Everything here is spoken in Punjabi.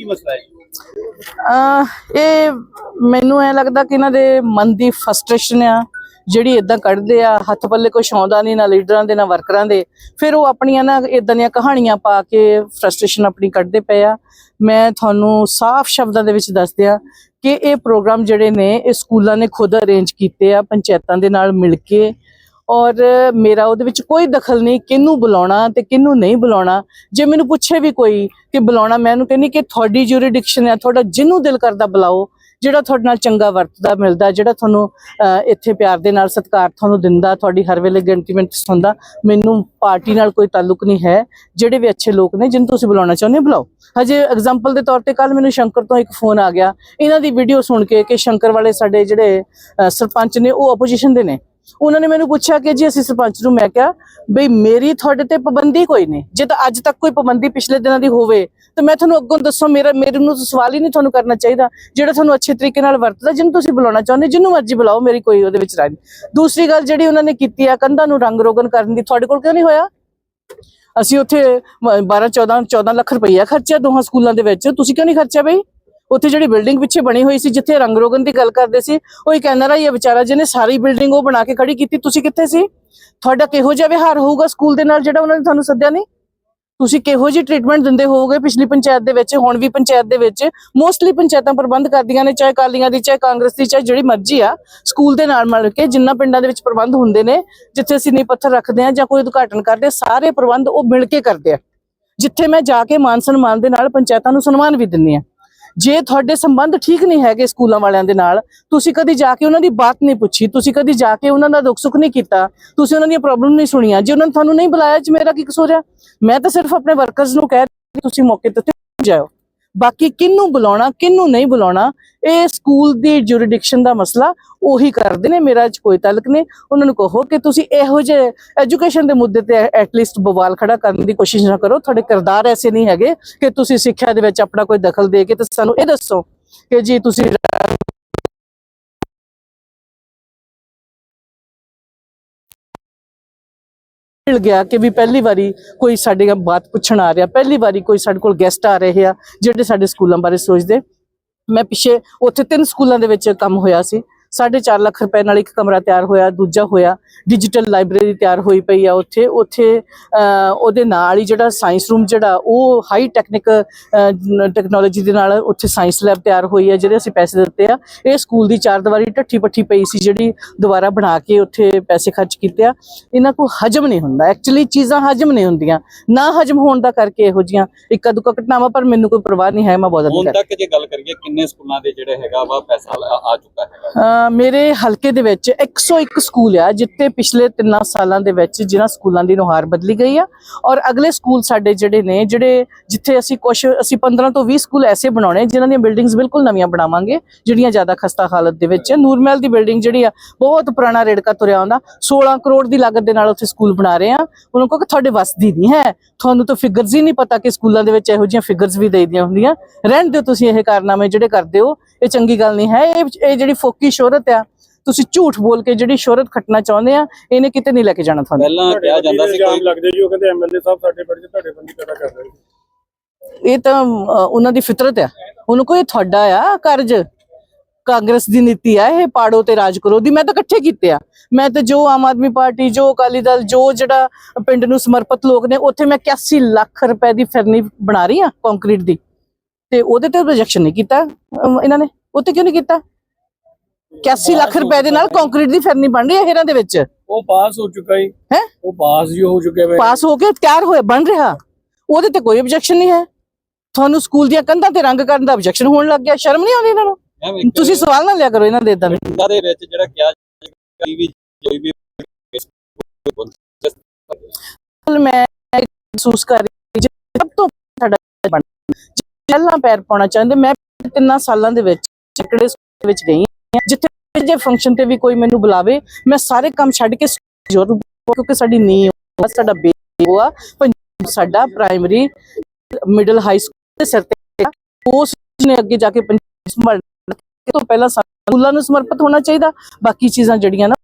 ਕੀ ਮਸਲਾ ਹੈ ਜੀ? ਇਹ ਮੈਨੂੰ ਐ ਲੱਗਦਾ ਕਿ ਇਹਨਾਂ ਦੇ ਮਨ ਦੀ ਫਰਸਟ੍ਰੇਸ਼ਨ ਆ, ਜਿਹੜੀ ਇਦਾਂ ਕੱਢਦੇ ਆ, ਹੱਥ ਪੱਲੇ ਕੁਛ ਆਉਂਦਾ ਨਹੀਂ ਨਾ ਲੀਡਰਾਂ ਦੇ, ਨਾ ਵਰਕਰਾਂ ਦੇ। ਫਿਰ ਉਹ ਆਪਣੀਆਂ ਨਾ ਇਦਾਂ ਦੀਆਂ ਕਹਾਣੀਆਂ ਪਾ ਕੇ ਫਰਸਟ੍ਰੇਸ਼ਨ ਆਪਣੀ ਕੱਢਦੇ ਪਏ ਆ। ਮੈਂ ਤੁਹਾਨੂੰ ਸਾਫ਼ ਸ਼ਬਦਾਂ ਦੇ ਵਿੱਚ ਦੱਸ ਦਿਆਂ ਕਿ ਇਹ ਪ੍ਰੋਗਰਾਮ ਜਿਹੜੇ ਨੇ, ਇਹ ਸਕੂਲਾਂ ਨੇ ਖੁਦ ਅਰੇਂਜ ਕੀਤੇ ਆ, ਪੰਚਾਇਤਾਂ ਦੇ ਨਾਲ ਮਿਲ ਕੇ। ਔਰ ਮੇਰਾ ਉਹਦੇ ਵਿੱਚ ਕੋਈ ਦਖਲ ਨਹੀਂ ਕਿਹਨੂੰ ਬੁਲਾਉਣਾ ਤੇ ਕਿਹਨੂੰ ਨਹੀਂ ਬੁਲਾਉਣਾ। ਜੇ ਮੈਨੂੰ ਪੁੱਛੇ ਵੀ ਕੋਈ ਕਿ ਬੁਲਾਉਣਾ, ਮੈਂ ਉਹਨੂੰ ਕਹਿੰਦੀ ਕਿ ਤੁਹਾਡੀ ਜੁਰੀਡਿਕਸ਼ਨ ਹੈ, ਤੁਹਾਡਾ ਜਿਹਨੂੰ ਦਿਲ ਕਰਦਾ ਬੁਲਾਓ, ਜਿਹੜਾ ਤੁਹਾਡੇ ਨਾਲ ਚੰਗਾ ਵਰਤਦਾ ਮਿਲਦਾ, ਜਿਹੜਾ ਤੁਹਾਨੂੰ ਇੱਥੇ ਪਿਆਰ ਦੇ ਨਾਲ ਸਤਿਕਾਰ ਤੁਹਾਨੂੰ ਦਿੰਦਾ, ਤੁਹਾਡੀ ਹਰ ਵੇਲੇ ਗੈਂਟੀਮੈਂਟ ਸੁਣਦਾ, ਮੈਨੂੰ ਪਾਰਟੀ ਨਾਲ ਕੋਈ ਤਾਲੁਕ ਨਹੀਂ ਹੈ, ਜਿਹੜੇ ਵੀ ਅੱਛੇ ਲੋਕ ਨੇ, ਜਿਹਨੂੰ ਤੁਸੀਂ ਬੁਲਾਉਣਾ ਚਾਹੁੰਦੇ ਬੁਲਾਓ। ਹਜੇ ਐਗਜ਼ਾਮਪਲ ਦੇ ਤੌਰ ਤੇ ਕੱਲ ਮੈਨੂੰ ਸ਼ੰਕਰ ਤੋਂ ਇੱਕ ਫੋਨ ਆ ਗਿਆ। ਇਹਨਾਂ ਦੀ ਵੀਡੀਓ ਸੁਣ ਕੇ ਕਿ ਸ਼ੰਕਰ ਵਾਲੇ ਸਾਡੇ ਜਿਹੜੇ ਸਰਪੰਚ ਨੇ, ਉਹ ਆਪੋਜੀਸ਼ਨ ਦੇ ਨੇ। ਉਹਨਾਂ ਨੇ ਮੈਨੂੰ ਪੁੱਛਿਆ ਕਿ ਜੀ ਅਸੀਂ ਸਰਪੰਚ ਨੂੰ ਮੈਂ ਕਿਹਾ, ਬਈ ਮੇਰੀ ਤੁਹਾਡੇ ਤੇ ਪਾਬੰਦੀ ਕੋਈ ਨਹੀਂ। ਜੇ ਤਾਂ ਅੱਜ ਤੱਕ ਕੋਈ ਪਾਬੰਦੀ ਪਿਛਲੇ ਦਿਨਾਂ ਦੀ ਹੋਵੇ, ਤਾਂ ਮੈਂ ਤੁਹਾਨੂੰ ਅੱਗੋਂ ਦੱਸੋ, ਮੇਰਾ ਮੇਰੇ ਨੂੰ ਸਵਾਲ ਹੀ ਨਹੀਂ ਤੁਹਾਨੂੰ ਕਰਨਾ ਚਾਹੀਦਾ। ਜਿਹੜਾ ਤੁਹਾਨੂੰ ਅੱਛੇ ਤਰੀਕੇ ਨਾਲ ਵਰਤਦਾ, ਜਿਹਨੂੰ ਤੁਸੀਂ ਬੁਲਾਉਣਾ ਚਾਹੁੰਦੇ, ਜਿਹਨੂੰ ਮਰਜ਼ੀ ਬੁਲਾਓ, ਮੇਰੀ ਕੋਈ ਉਹਦੇ ਵਿੱਚ ਰਾਏ ਨਹੀਂ। ਦੂਸਰੀ ਗੱਲ ਜਿਹੜੀ ਉਹਨਾਂ ਨੇ ਕੀਤੀ ਆ, ਕੰਧਾਂ ਨੂੰ ਰੰਗ ਰੋਗਨ ਕਰਨ ਦੀ ਤੁਹਾਡੇ ਕੋਲ ਕਿਉਂ ਨਹੀਂ ਹੋਇਆ? ਅਸੀਂ ਉੱਥੇ 12 14 14 ਲੱਖ ਰੁਪਈਆ ਖਰਚਿਆ ਦੋਹਾਂ ਸਕੂਲਾਂ ਦੇ ਵਿੱਚ। ਤੁਸੀਂ ਕਿਉਂ ਨਹੀਂ ਖਰਚਿਆ ਬਈ? ਉੱਥੇ ਜਿਹੜੀ ਬਿਲਡਿੰਗ ਪਿੱਛੇ ਬਣੀ ਹੋਈ ਸੀ, ਜਿੱਥੇ ਰੰਗ ਰੋਗਨ ਦੀ ਗੱਲ ਕਰਦੇ ਸੀ, ਉਹ ਇੱਕ ਐਨਆਰਆਈ ਹੈ, ਵਿਚਾਰਾ ਜਿਹਨੇ ਸਾਰੀ ਬਿਲਡਿੰਗ ਉਹ ਬਣਾ ਕੇ ਖੜੀ ਕੀਤੀ। ਤੁਸੀਂ ਕਿੱਥੇ ਸੀ? ਤੁਹਾਡਾ ਕਿਹੋ ਜਿਹਾ ਵਿਹਾਰ ਹੋਊਗਾ ਸਕੂਲ ਦੇ ਨਾਲ, ਜਿਹੜਾ ਉਹਨਾਂ ਨੇ ਤੁਹਾਨੂੰ ਸੱਦਿਆ ਨਹੀਂ? ਤੁਸੀਂ ਕਿਹੋ ਜਿਹੀ ਟ੍ਰੀਟਮੈਂਟ ਦਿੰਦੇ ਹੋਵੋਗੇ ਪਿਛਲੀ ਪੰਚਾਇਤ ਦੇ ਵਿੱਚ, ਹੁਣ ਵੀ ਪੰਚਾਇਤ ਦੇ ਵਿੱਚ? ਮੋਸਟਲੀ ਪੰਚਾਇਤਾਂ ਪ੍ਰਬੰਧ ਕਰਦੀਆਂ ਨੇ, ਚਾਹੇ ਕਾਲੀਆਂ ਦੀ, ਚਾਹੇ ਕਾਂਗਰਸ ਦੀ, ਚਾਹੇ ਜਿਹੜੀ ਮਰਜ਼ੀ ਆ, ਸਕੂਲ ਦੇ ਨਾਲ ਮਿਲ ਕੇ ਜਿੰਨਾ ਪਿੰਡਾਂ ਦੇ ਵਿੱਚ ਪ੍ਰਬੰਧ ਹੁੰਦੇ ਨੇ, ਜਿੱਥੇ ਅਸੀਂ ਨੀਂਹ ਪੱਥਰ ਰੱਖਦੇ ਆ ਜਾਂ ਕੋਈ ਉਦਘਾਟਨ ਕਰਦੇ ਸਾਰੇ ਪ੍ਰਬੰਧ ਉਹ ਮਿਲ ਕੇ ਕਰਦੇ ਆ। ਜਿੱਥੇ ਮੈਂ ਜਾ ਕੇ ਮਾਨ ਸਨਮਾਨ ਦੇ ਨਾਲ ਪੰਚਾਇਤਾਂ ਨੂੰ ਸਨਮਾਨ ਵੀ ਦਿੰਨੀ ਆ ਜੇ ਤੁਹਾਡੇ ਸੰਬੰਧ ਠੀਕ ਨਹੀਂ ਹੈਗੇ ਸਕੂਲਾਂ ਵਾਲਿਆਂ ਦੇ ਨਾਲ, ਤੁਸੀਂ ਕਦੀ ਜਾ ਕੇ ਉਹਨਾਂ ਦੀ ਬਾਤ ਨਹੀਂ ਪੁੱਛੀ, ਤੁਸੀਂ ਕਦੀ ਜਾ ਕੇ ਉਹਨਾਂ ਦਾ ਦੁੱਖ ਸੁੱਖ ਨਹੀਂ ਕੀਤਾ, ਤੁਸੀਂ ਉਹਨਾਂ ਦੀਆਂ ਪ੍ਰੋਬਲਮ ਨਹੀਂ ਸੁਣੀਆਂ, ਜੇ ਉਹਨਾਂ ਨੇ ਤੁਹਾਨੂੰ ਨਹੀਂ ਬੁਲਾਇਆ ਚ ਮੇਰਾ ਕੀ ਕਸੂਰ ਹੈ ਮੈਂ ਤਾਂ ਸਿਰਫ ਆਪਣੇ ਵਰਕਰਸ ਨੂੰ ਕਹਿ ਤੁਸੀਂ ਮੌਕੇ ਤੇ ਉੱਤੇ ਜਾਓ ਬਾਕੀ ਕਿਹਨੂੰ ਬੁਲਾਉਣਾ, ਕਿਹਨੂੰ ਨਹੀਂ ਬੁਲਾਉਣਾ, ਇਹ ਸਕੂਲ ਦੀ ਜੁਰੀਡਿਕਸ਼ਨ ਦਾ ਮਸਲਾ ਉਹੀ ਕਰਦੇ ਨੇ, ਮੇਰਾ ਚ ਕੋਈ ਤਾਲਕ ਨਹੀਂ। ਉਹਨਾਂ ਨੂੰ ਕਹੋ ਕਿ ਤੁਸੀਂ ਇਹੋ ਜਿਹੇ ਐਜੂਕੇਸ਼ਨ ਦੇ ਮੁੱਦੇ ਤੇ ਐਟਲੀਸਟ ਬਵਾਲ ਖੜਾ ਕਰਨ ਦੀ ਕੋਸ਼ਿਸ਼ ਨਾ ਕਰੋ। ਤੁਹਾਡੇ ਕਿਰਦਾਰ ਐਸੇ ਨਹੀਂ ਹੈਗੇ ਕਿ ਤੁਸੀਂ ਸਿੱਖਿਆ ਦੇ ਵਿੱਚ ਆਪਣਾ ਕੋਈ ਦਖਲ ਦੇ ਕੇ ਤੇ ਸਾਨੂੰ ਇਹ ਦੱਸੋ ਕਿ ਜੀ ਤੁਸੀਂ ਮਿਲ ਗਿਆ ਕਿ ਵੀ ਪਹਿਲੀ ਵਾਰੀ ਕੋਈ ਸਾਡੇ ਨਾਲ ਬਾਤ ਪੁੱਛਣ ਆ ਰਿਹਾ, ਪਹਿਲੀ ਵਾਰੀ ਕੋਈ ਸਾਡੇ ਕੋਲ ਗੈਸਟ ਆ ਰਹੇ ਆ, ਜਿਹੜੇ ਸਾਡੇ ਸਕੂਲਾਂ ਬਾਰੇ ਸੋਚਦੇ। ਮੈਂ ਪਿੱਛੇ, ਉੱਥੇ ਤਿੰਨ ਸਕੂਲਾਂ ਦੇ ਵਿੱਚ ਕੰਮ ਹੋਇਆ ਸੀ। 4.5 ਲੱਖ ਰੁਪਏ ਨਾਲ ਇੱਕ ਕਮਰਾ ਤਿਆਰ ਹੋਇਆ ਦੂਜਾ ਹੋਇਆ ਡਿਜੀਟਲ ਲਾਇਬ੍ਰੇਰੀ ਤਿਆਰ ਹੋਈ ਪਈ ਆ ਉੱਥੇ ਉੱਥੇ ਉਹਦੇ ਨਾਲ ਹੀ ਜਿਹੜਾ ਸਾਇੰਸ ਰੂਮ ਜਿਹੜਾ ਉਹ ਹਾਈ ਟੈਕਨਿਕ ਟੈਕਨੋਲੋਜੀ ਦੇ ਨਾਲ ਉੱਥੇ ਸਾਇੰਸ ਲੈਬ ਤਿਆਰ ਹੋਈ ਹੈ ਜਿਹੜੇ ਅਸੀਂ ਪੈਸੇ ਦਿੱਤੇ ਆ। ਇਹ ਸਕੂਲ ਦੀ ਚਾਰ ਦੀਵਾਰੀ ਢੱਠੀ ਪੱਠੀ ਪਈ ਸੀ ਜਿਹੜੀ ਦੁਬਾਰਾ ਬਣਾ ਕੇ ਉੱਥੇ ਪੈਸੇ ਖਰਚ ਕੀਤੇ ਆ। ਇਹਨਾਂ ਕੋ ਹਜਮ ਨਹੀਂ ਹੁੰਦਾ ਐਕਚੁਅਲੀ ਚੀਜ਼ਾਂ ਹਜਮ ਨਹੀਂ ਹੁੰਦੀਆਂ। ਨਾ ਹਜਮ ਹੋਣ ਦਾ ਕਰਕੇ ਇਹੋ ਜੀਆਂ ਇੱਕਾ ਦੁੱਕਾ ਘਟਨਾਵਾਂ ਪਰ ਮੈਨੂੰ ਕੋਈ ਪਰਵਾਹ ਨਹੀਂ ਹੈ ਮੈਂ ਬਹੁਤ ਹੁਣ ਤੱਕ ਜੇ ਗੱਲ ਕਰੀਏ ਕਿੰਨੇ ਸਕੂਲਾਂ ਦੇ ਜਿਹੜੇ ਹੈਗਾ ਵਾ ਪੈਸਾ ਆ ਚੁੱਕਾ ਹੈਗਾ। ਅਹ ਮੇਰੇ ਹਲਕੇ ਦੇ ਵਿੱਚ 101 ਸਕੂਲ ਆ ਜਿੱਤੇ ਪਿਛਲੇ 3 ਸਾਲਾਂ ਦੇ ਵਿੱਚ ਜਿਨ੍ਹਾਂ ਸਕੂਲਾਂ ਦੀ ਨੁਹਾਰ ਬਦਲੀ ਗਈ ਆ। ਔਰ ਅਗਲੇ ਸਕੂਲ ਸਾਡੇ ਜਿਹੜੇ ਨੇ, ਜਿਹੜੇ ਜਿੱਥੇ ਅਸੀਂ ਕੁਝ ਅਸੀਂ 15 ਤੋਂ 20 ਸਕੂਲ ਐਸੇ ਬਣਾਉਣੇ, ਜਿਨ੍ਹਾਂ ਦੀਆਂ ਬਿਲਡਿੰਗਸ ਬਿਲਕੁਲ ਨਵੀਆਂ ਬਣਾਵਾਂਗੇ, ਜਿਹੜੀਆਂ ਜ਼ਿਆਦਾ ਖਸਤਾ ਹਾਲਤ ਦੇ ਵਿੱਚ ਨੂਰਮਹਿਲ ਦੀ ਬਿਲਡਿੰਗ ਜਿਹੜੀ ਆ, ਬਹੁਤ ਪੁਰਾਣਾ ਰੇੜਕਾ ਤੁਰਿਆ ਹੁੰਦਾ 16 ਕਰੋੜ ਦੀ ਲਾਗਤ ਦੇ ਨਾਲ ਉੱਥੇ ਸਕੂਲ ਬਣਾ ਰਹੇ ਆ। ਉਹਨਾਂ ਕੋਲ ਕਿ ਤੁਹਾਡੇ ਵੱਸ ਦੀ ਨਹੀਂ ਹੈ, ਤੁਹਾਨੂੰ ਤਾਂ ਫਿਗਰਸ ਹੀ ਨਹੀਂ ਪਤਾ ਕਿ ਸਕੂਲਾਂ ਦੇ ਵਿੱਚ ਇਹੋ ਜਿਹੀਆਂ ਫਿਗਰਸ ਵੀ ਦੇਈਦੀਆਂ ਹੁੰਦੀਆਂ। ਰਹਿਣ ਦਿਓ ਤੁਸੀਂ ਇਹ ਕਾਰਨਾਮੇ ਜਿਹੜੇ ਕਰਦੇ ਹੋ, ਇਹ ਚੰਗੀ ਗੱਲ ਨਹੀਂ ਹੈ। ਇਹ ਜਿਹੜੀ ਫੋਕੀ ਸ਼ੋਹਰਤ ਆ। ਤੁਸੀਂ ਝੂਠ ਬੋਲ ਕੇ ਜਿਹੜੀ ਸ਼ੋਹਰਤ ਖੱਟਣਾ ਚਾਹੁੰਦੇ ਆ ਇਹਨੇ ਕਿਤੇ ਨਹੀਂ ਲੈ ਕੇ ਜਾਣਾ ਤੁਹਾਨੂੰ। ਪਹਿਲਾਂ ਕਿਹਾ ਜਾਂਦਾ ਸੀ ਕੋਈ ਲੱਗਦੇ ਜੀ ਉਹ ਕਹਿੰਦੇ ਐਮਐਲਏ ਸਾਹਿਬ ਸਾਡੇ ਪਿੰਡ 'ਚ ਤੁਹਾਡੇ ਬੰਦੀ ਪੈਦਾ ਕਰ ਰਹੇ ਇਹ ਤਾਂ ਉਹਨਾਂ ਦੀ ਫਿਤਰਤ ਆ। ਉਹਨੂੰ ਕੋਈ ਤੁਹਾਡਾ ਆ ਕਰਜ਼? ਕਾਂਗਰਸ ਦੀ ਨੀਤੀ ਆ ਇਹ ਪਾੜੋ ਤੇ ਰਾਜ ਕਰੋ ਦੀ। ਮੈਂ ਤਾਂ ਇਕੱਠੇ ਕੀਤੇ ਆ। ਮੈਂ ਤਾਂ ਜੋ ਆਮ ਆਦਮੀ ਪਾਰਟੀ ਜੋ ਅਕਾਲੀ ਦਲ ਜੋ ਜਿਹੜਾ ਪਿੰਡ ਨੂੰ ਸਮਰਪਿਤ ਲੋਕ ਨੇ ਉੱਥੇ ਮੈਂ 81 ਲੱਖ ਰੁਪਏ ਦੀ ਫਿਰਨੀ ਬਣਾ ਰਹੀ ਆ ਕੰਕਰੀਟ ਦੀ। ਤੇ ਉਹਦੇ ਤੇ ਰਿਜੈਕਸ਼ਨ ਨਹੀਂ ਕੀਤਾ ਇਹਨਾਂ ਨੇ। ਉੱਤੇ ਕਿਉਂ ਨਹੀਂ ਕੀਤਾ? 81 ਲੱਖ ਰੁਪਏ ਦੇ ਨਾਲ ਕੰਕਰੀਟ ਦੀ ਫਿਰਨੀ ਬਣ ਰਹੀ ਹੈ ਹੇਰਾਂ ਦੇ ਵਿੱਚ? ਉਹ ਪਾਸ ਹੋ ਚੁੱਕਾ ਹੀ ਹੈ? ਉਹ ਪਾਸ ਹੀ ਹੋ ਚੁੱਕੇ ਵੇ ਪਾਸ ਹੋ ਕੇ ਤਿਆਰ ਹੋਇਆ ਬਣ ਰਿਹਾ? ਉਹਦੇ ਤੇ ਕੋਈ ਆਬਜੈਕਸ਼ਨ ਨਹੀਂ ਹੈ। ਤੁਹਾਨੂੰ ਸਕੂਲ ਦੀਆਂ ਕੰਧਾਂ ਤੇ ਰੰਗ ਕਰਨ ਦਾ ਆਬਜੈਕਸ਼ਨ ਹੋਣ ਲੱਗ ਗਿਆ। ਸ਼ਰਮ ਨਹੀਂ ਆਉਂਦੀ ਇਹਨਾਂ ਨੂੰ? ਤੁਸੀਂ ਸਵਾਲ ਨਾ ਲਿਆ ਕਰੋ ਇਹਨਾਂ ਦੇ ਇਦਾਂ ਦੇ। ਦੇ ਵਿੱਚ ਜਿਹੜਾ ਕਿਹਾ ਜਾਂਦਾ ਵੀ ਕੋਈ ਵੀ ਮੈਂ ਮਹਿਸੂਸ ਕਰ ਰਹੀ ਹਾਂ ਸਭ ਤੋਂ ਸਾਡਾ ਬਣ ਪਹਿਲਾਂ ਪੈਰ ਪਾਉਣਾ ਚਾਹੁੰਦੇ ਮੈਂ ਤਿੰਨਾਂ ਸਾਲਾਂ ਦੇ ਵਿੱਚ ਚਿਕੜੇ ਵਿੱਚ ਗਈ ਹਾਂ ਜਿੱਥੇ ਜੇ ਫੰਕਸ਼ਨ ਤੇ ਵੀ ਕੋਈ ਮੈਨੂੰ ਬੁਲਾਵੇ, ਮੈਂ ਸਾਰੇ ਕੰਮ ਛੱਡ ਕੇ ਜ਼ਰੂਰ ਕਿਉਂਕਿ ਸਾਡੀ ਨੀਂਹ ਸਾਡਾ ਬੇਸ ਆ ਸਾਡਾ ਪ੍ਰਾਇਮਰੀ ਮਿਡਲ ਹਾਈ ਸਕੂਲ ਦੇ ਸਿਰ ਤੇ ਉਸ ਨੇ ਅੱਗੇ ਜਾ ਕੇ ਪੰਜਾਬ ਤੋਂ ਪਹਿਲਾਂ ਸਕੂਲਾਂ ਨੂੰ ਸਮਰਪਿਤ ਹੋਣਾ ਚਾਹੀਦਾ, ਬਾਕੀ ਚੀਜ਼ਾਂ ਜਿਹੜੀਆਂ ਨਾ